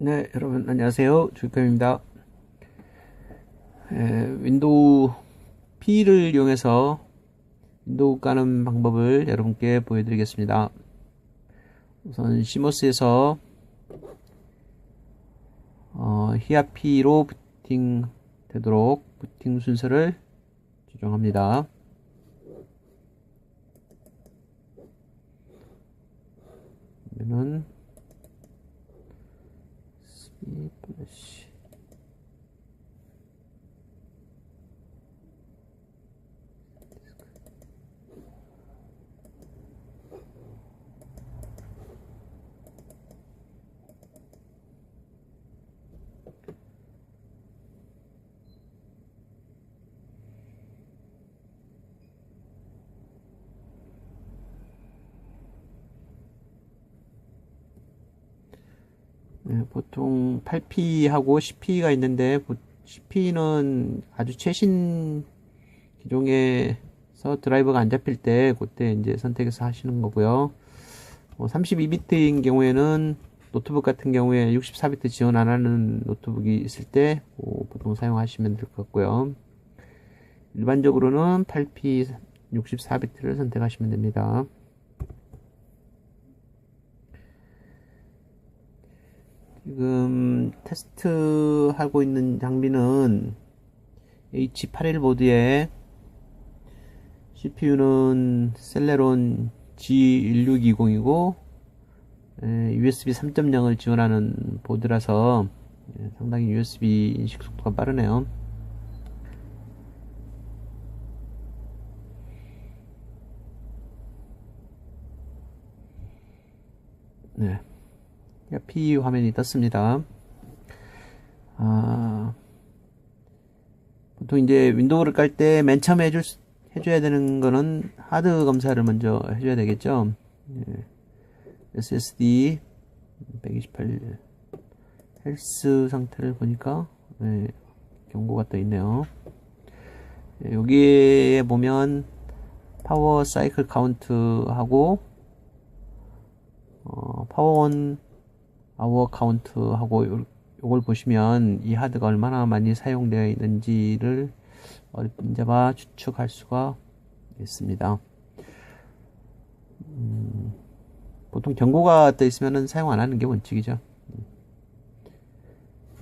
네, 여러분 안녕하세요. 주익감입니다. 윈도우 P를 이용해서 윈도우 까는 방법을 여러분께 보여드리겠습니다. 우선 시모스에서 어, 히아피로 부팅 되도록 부팅 순서를 조정합니다. 그러면은 C 플 보통 8P하고 10P가 있는데 10P는 아주 최신 기종에서 드라이버가 안 잡힐 때 그때 이제 선택해서 하시는 거고요. 어, 32비트인 경우에는 노트북 같은 경우에 64비트 지원 안 하는 노트북이 있을 때 어, 보통 사용하시면 될 것 같고요. 일반적으로는 8P 64비트를 선택하시면 됩니다. 지금 테스트 하고 있는 장비는 H81 보드에 CPU는 셀레론 G1620이고 USB 3.0을 지원하는 보드라서 예, 상당히 USB 인식 속도가 빠르네요. 네. P 화면이 떴습니다. 아, 보통 이제 윈도우를 깔 때 맨 처음에 해줄, 해줘야 되는 거는 하드 검사를 먼저 해줘야 되겠죠. 예. SSD 128 헬스 상태를 보니까 예, 경고가 떠 있네요. 예, 여기에 보면 파워 사이클 카운트하고 어, 파워온 아워 카운트하고 요걸 보시면 이 하드가 얼마나 많이 사용되어 있는지를 어렵게 잡아 추측할 수가 있습니다. 음, 보통 경고가 떠 있으면 사용 안 하는 게 원칙이죠.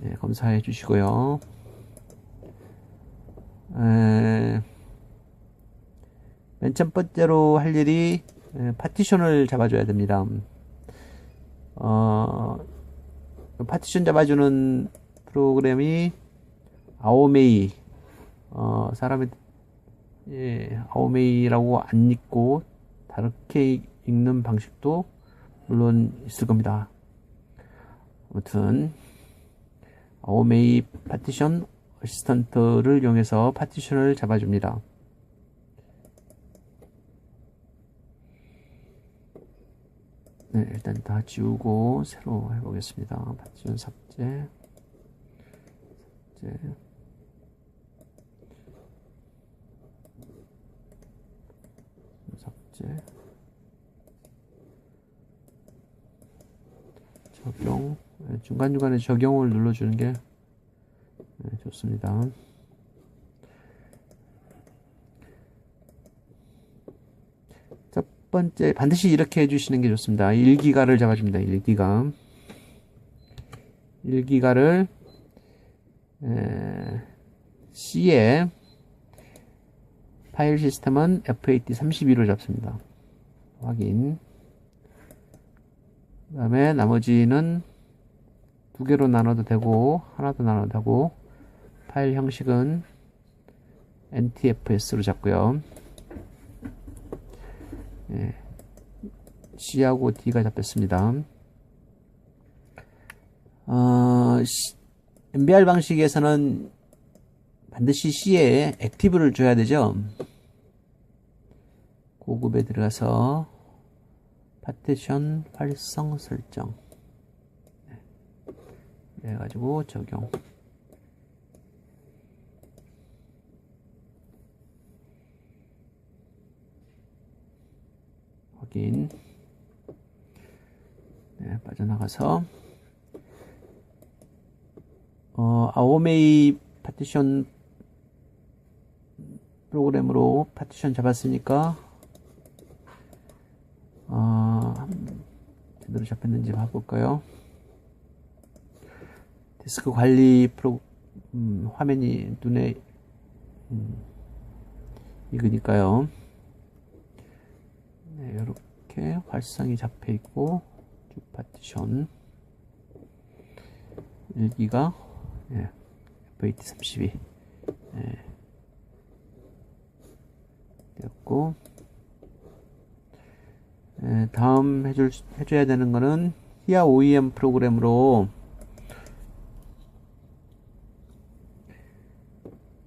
네, 검사해 주시고요. 에, 맨 첫 번째로 할 일이 파티션을 잡아줘야 됩니다. 어, 파티션 잡아주는 프로그램이 아오메이 어, 사람의 예, 아오메이라고 안 읽고 다르게 읽는 방식도 물론 있을 겁니다. 아무튼 아오메이 파티션 어시스턴트를 이용해서 파티션을 잡아줍니다. 네, 일단 다 지우고 새로 해보겠습니다. 파티션 삭제, 삭제. 삭제. 적용. 네, 중간중간에 적용을 눌러주는 게 네, 좋습니다. 번째 반드시 이렇게 해주시는 게 좋습니다. 1기가를 잡아줍니다. 1기가 1기가를 에, C에 파일 시스템은 FAT 32로 잡습니다. 확인 그 다음에 나머지는 두 개로 나눠도 되고 하나도 나눠도 되고 파일 형식은 NTFS로 잡고요. 예, C하고 D가 잡혔습니다. 어, MBR 방식에서는 반드시 C에 액티브를 줘야 되죠. 고급에 들어가서 파티션 활성 설정 네. 해가지고 적용 확인 네, 빠져나가서 어, 아오메이 파티션 프로그램으로 파티션 잡았으니까 어, 제대로 잡혔는지 봐볼까요? 디스크 관리 프로 음, 화면이 눈에 음, 익으니까요. 네, 이렇게 활성이 잡혀 있고 주 파티션. 1기가 예, FAT32 예, 됐고. 예, 다음 해줄 해줘야 되는 거는 히아 OEM 프로그램으로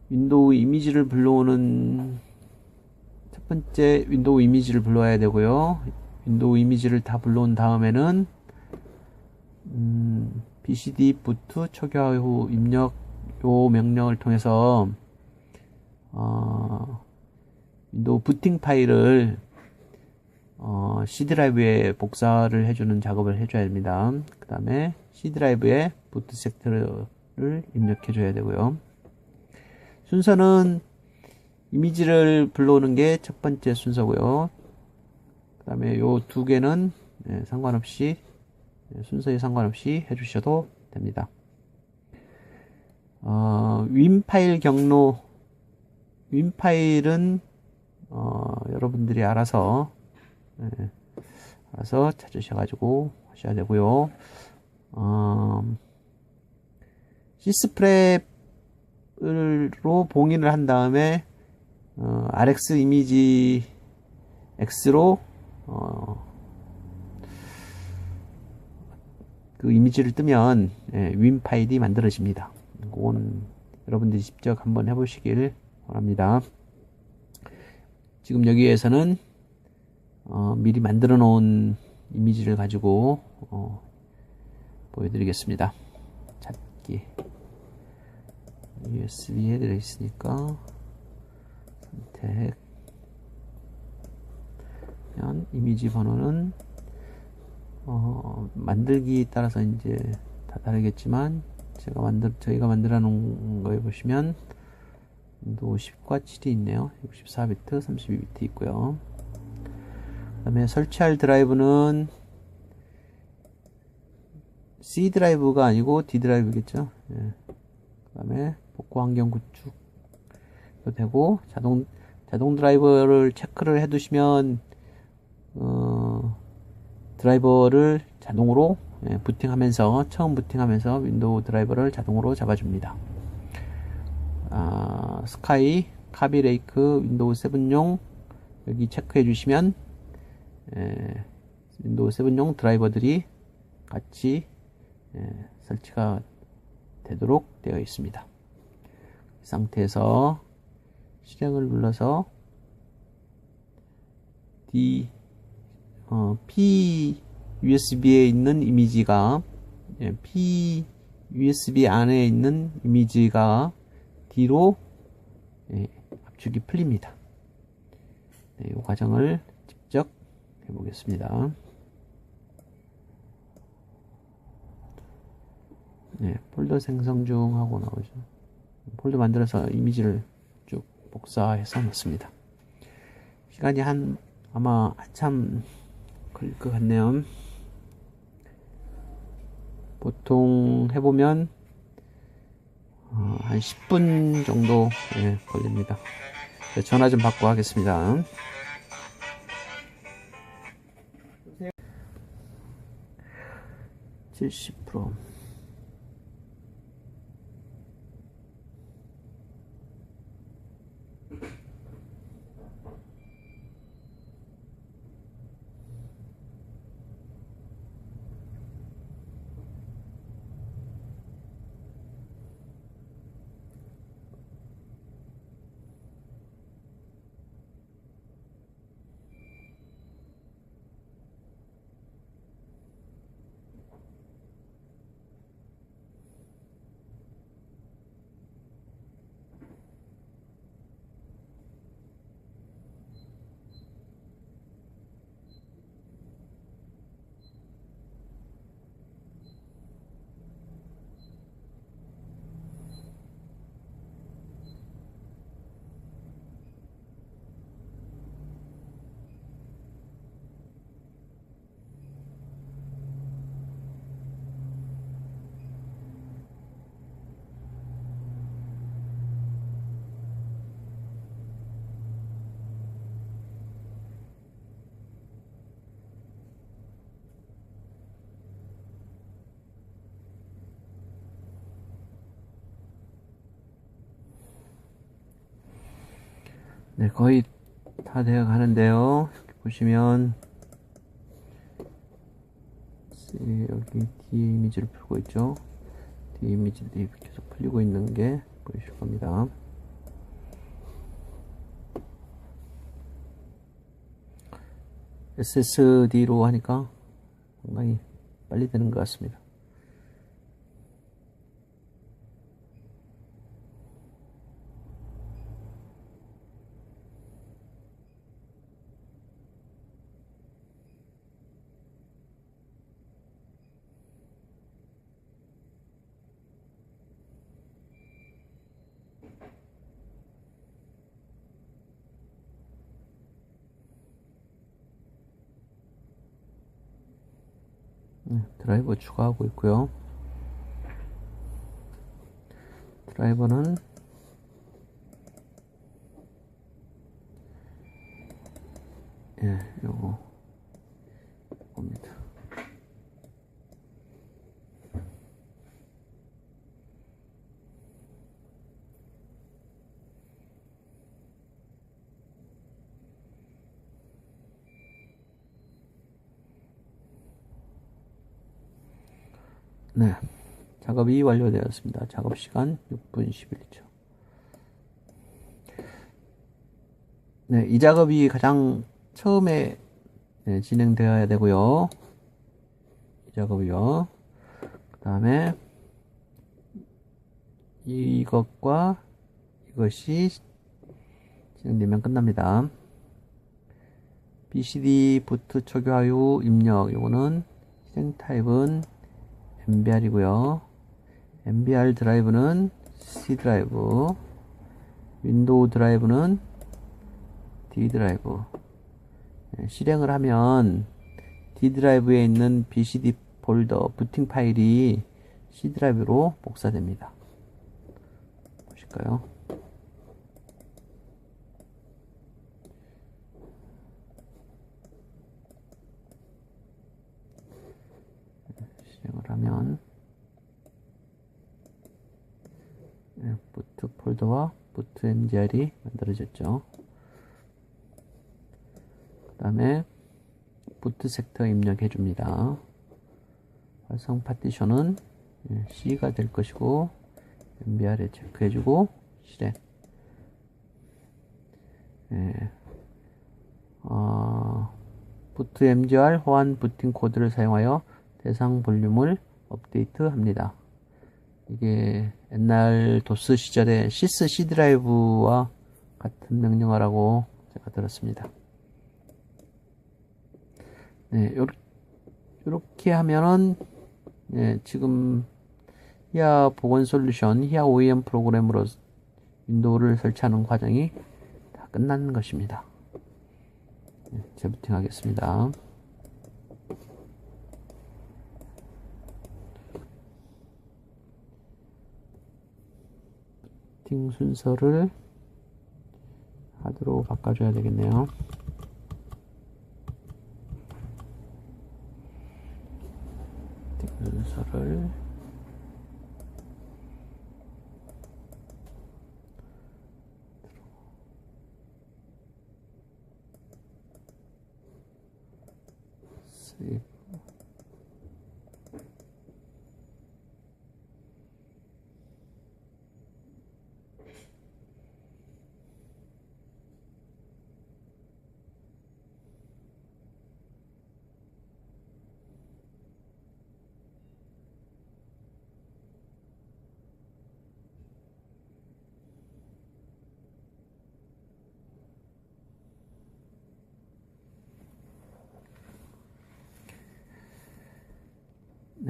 윈도우 이미지를 불러오는 첫 번째 윈도우 이미지를 불러야 되고요. 윈도우 이미지를 다 불러온 다음에는 음, BCD 부트 초기화 후 입력 요 명령을 통해서 어, 윈도우 부팅 파일을 어, C 드라이브에 복사를 해주는 작업을 해줘야 됩니다. 그 다음에 C 드라이브에 부트 섹터를 입력해 줘야 되고요. 순서는 이미지를 불러오는 게 첫 번째 순서고요. 그 다음에 요 두 개는 네, 상관없이 네, 순서에 상관없이 해주셔도 됩니다. 어, 윈 파일 경로 윈 파일은 어, 여러분들이 알아서 네, 알아서 찾으셔가지고 하셔야 되고요. 어, 시스프랩 로 봉인을 한 다음에 어, RX 이미지 X로 어, 그 이미지를 뜨면 예, 윈 파일이 만들어집니다. 그건 여러분들이 직접 한번 해보시길 바랍니다. 지금 여기에서는 어, 미리 만들어 놓은 이미지를 가지고 어, 보여드리겠습니다. 찾기 USB에 들어있으니까 선택 면 이미지 번호는 어, 만들기 따라서 이제 다 다르겠지만 제가 만들 저희가 만들어 놓은 거에 보시면 윈도우 10과 7이 있네요. 64비트 32비트 있고요. 그 다음에 설치할 드라이브는 C 드라이브가 아니고 D 드라이브겠죠? 예. 그 다음에 복구 환경 구축 도 되고 자동 자동 드라이버를 체크를 해 두시면 어, 드라이버를 자동으로 예, 부팅하면서 처음 부팅하면서 윈도우 드라이버를 자동으로 잡아줍니다. 아, 스카이, 카비레이크, 윈도우 7용 여기 체크해 주시면 예, 윈도우 7용 드라이버들이 같이 예, 설치가 되도록 되어 있습니다. 이 상태에서 실행을 눌러서 D 어, P USB에 있는 이미지가 예, P USB 안에 있는 이미지가 D로 예, 압축이 풀립니다. 네, 이 과정을 직접 해보겠습니다. 네, 폴더 생성 중 하고 나오죠. 폴더 만들어서 이미지를 쭉 복사해서 넣습니다. 시간이 한 아마 한참 걸릴 것 같네요. 보통 해보면 어, 한 10분 정도 예, 걸립니다. 전화 좀 받고 하겠습니다. (70% 네, 거의 다 되어 가는데요. 이렇게 보시면 네, 여기 뒤에 이미지를 풀고 있죠. 뒤에 이미지들이 계속 풀리고 있는 게 보이실 겁니다. SSD로 하니까 상당히 빨리 되는 것 같습니다. 드라이버 추가하고 있고요. 드라이버는 예, 요거 봅니다. 네. 작업이 완료되었습니다. 작업 시간 6분 11초. 네, 이 작업이 가장 처음에 네, 진행되어야 되고요. 이 작업이요. 그 다음에 이것과 이것이 진행되면 끝납니다. BCD 부트 초기화유 입력 요거는 실행 타입은 MBR이고요. MBR 드라이브는 C 드라이브, 윈도우 드라이브는 D 드라이브. 네, 실행을 하면 D 드라이브에 있는 BCD 폴더 부팅 파일이 C 드라이브로 복사됩니다. 보실까요? 실행을 하면 네, 부트 폴더와 부트 MGR이 만들어졌죠. 그 다음에 부트 섹터 입력해 줍니다. 활성 파티션은 예, C가 될 것이고 MBR에 체크해 주고 실행 예. 어, 부트 MGR 호환 부팅 코드를 사용하여 대상 볼륨을 업데이트 합니다. 이게 옛날 도스 시절에 시스 C 드라이브와 같은 명령어라고 제가 들었습니다. 네, 요렇게 하면은 네, 지금 히아 보건 솔루션, 히아 OEM 프로그램으로 윈도우를 설치하는 과정이 다 끝난 것입니다. 네, 재부팅 하겠습니다. 부팅 순서를 하드로 바꿔줘야 되겠네요. 순서를 세이브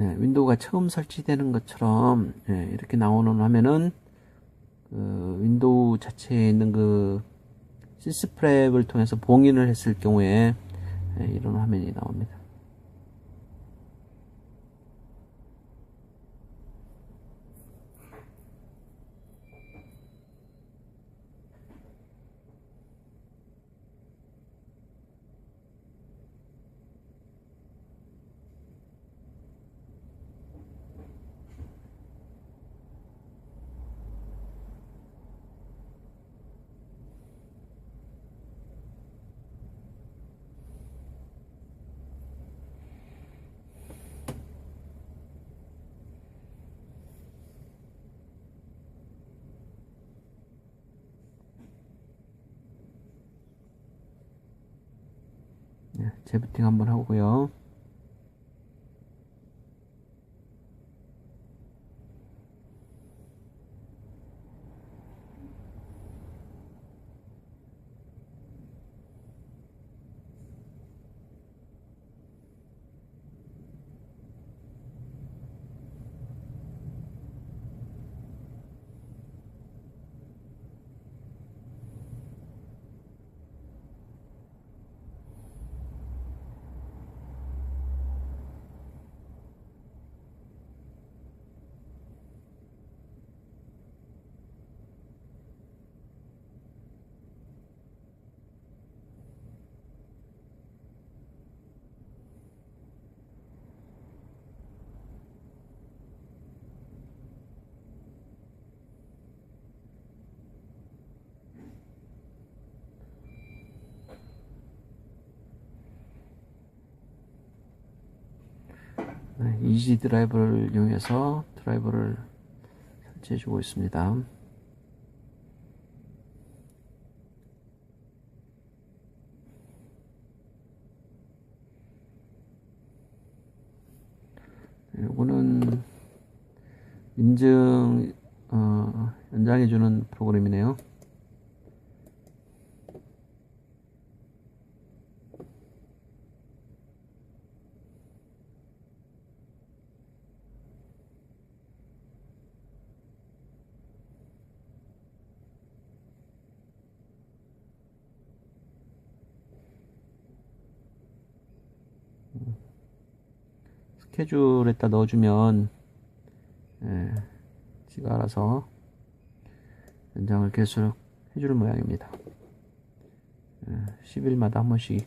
네, 윈도우가 처음 설치되는 것처럼 네, 이렇게 나오는 화면은 그 윈도우 자체에 있는 그 시스프랩을 통해서 봉인을 했을 경우에 네, 이런 화면이 나옵니다. 재부팅 한번 하고요. 이지 드라이버를 이용해서 드라이버를 설치해 주고 있습니다. 네, 요거는 인증 어, 연장해 주는 프로그램이네요. 스케줄에다 넣어주면 예, 지가 알아서 연장을 계속 해주는 모양입니다. 예, 10일마다 한 번씩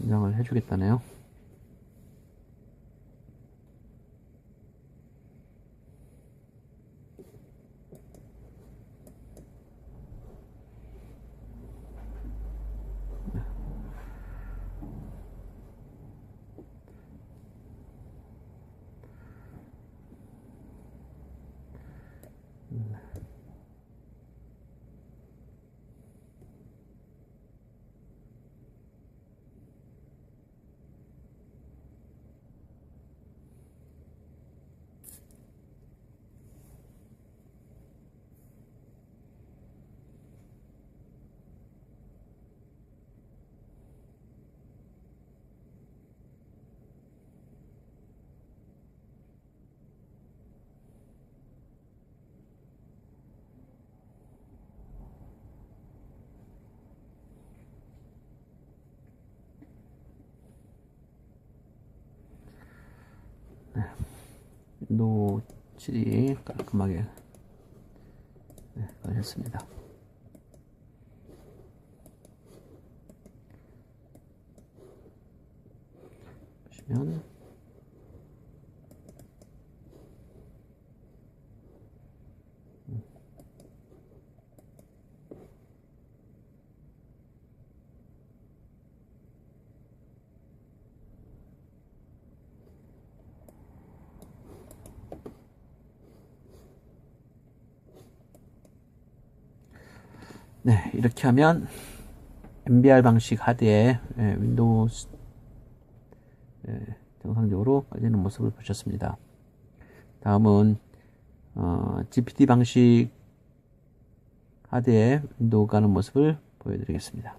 연장을 해주겠다네요. 7이 깔끔하게 네, 걸렸습니다. 보시면 네, 이렇게 하면 MBR 방식 하드에 예, 윈도우 예, 정상적으로 깔리는 모습을 보셨습니다. 다음은 어, GPT 방식 하드에 윈도우 가는 모습을 보여드리겠습니다.